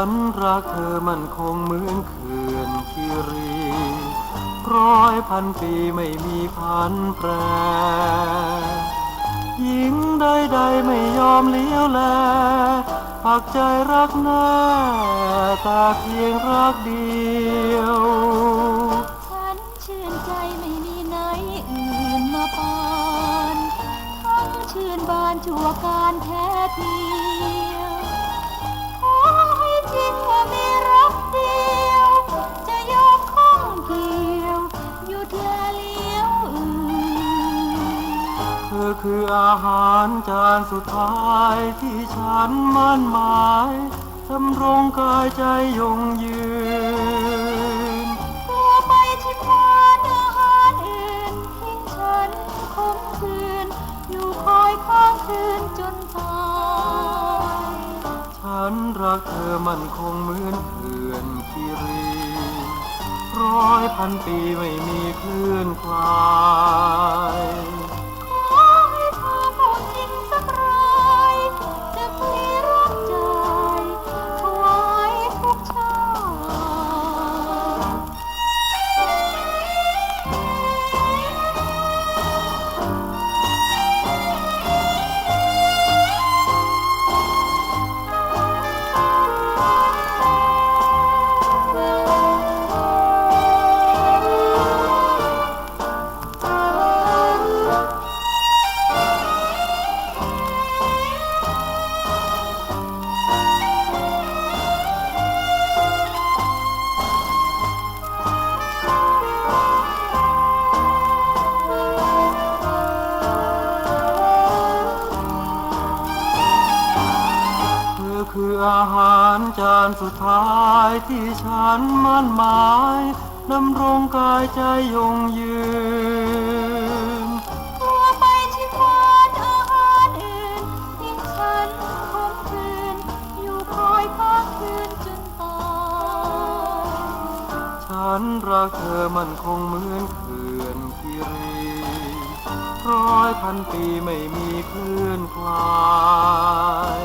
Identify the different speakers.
Speaker 1: ันรักเธอมันคงเหมือนเขื่อนคีรีร้อยพันปีไม่มีพันแปรหญิงใดๆไม่ยอมเลี้ยวแลปักใจรักแน่แต่เพียงรักเดียว
Speaker 2: ฉันชื่นใจไม่มีไหนอื่นมาปาน ทั้งชื่นบานชั่วการแค่เอ
Speaker 1: คืออาหารจานสุดท้ายที่ฉันมั่นหมายดำรงกายใจยงยืน
Speaker 2: ตัวไปชิมหวานอาหารอื่นทิ้งฉันคมคืน อยู่คอยข้างคืนจนตาย
Speaker 1: ฉันรักเธอมันคงเหมือนเขื่อนคีรีร้อยพันปีไม่มีคลื่นคลายารจานสุดท้ายที่ฉันมั่นหมายดำรงกายใจยงยืน
Speaker 2: ตัวไปชิมหวานอาหารอื่นทิ้งฉันคมคืนอยู่คอยข้างคืนจนตาย
Speaker 1: ฉันรักเธอมันคงเหมือนเขื่อนคีรีร้อยพันปีไม่มีคลื่นคลาย